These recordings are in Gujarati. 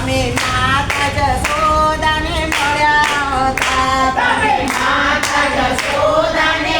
તમે માતા જશોદાને મળ્યા હતા. તમે માતા જશોદાને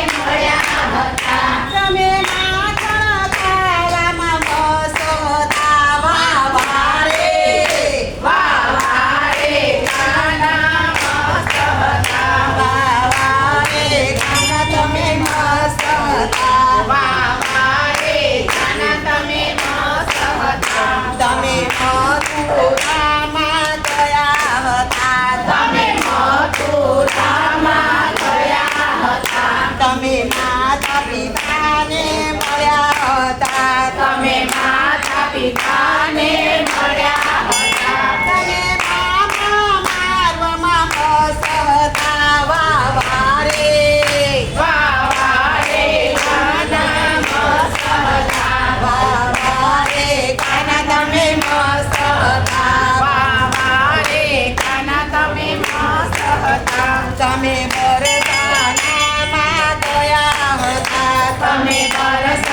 Dame a ser.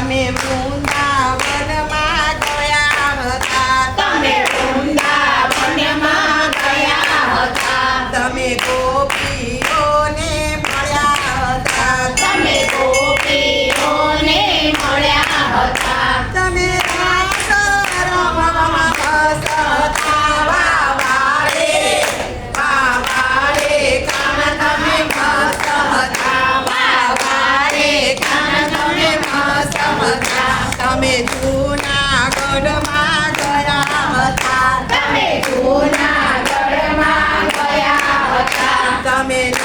me bunda.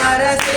para ser.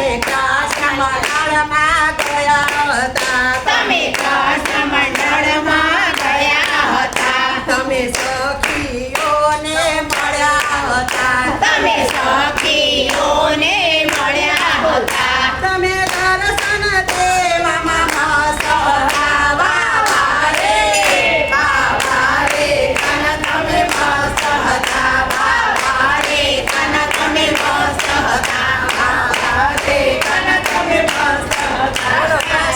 તમે કાશમાં કાળમાં ગયા હતા. તમે કાશ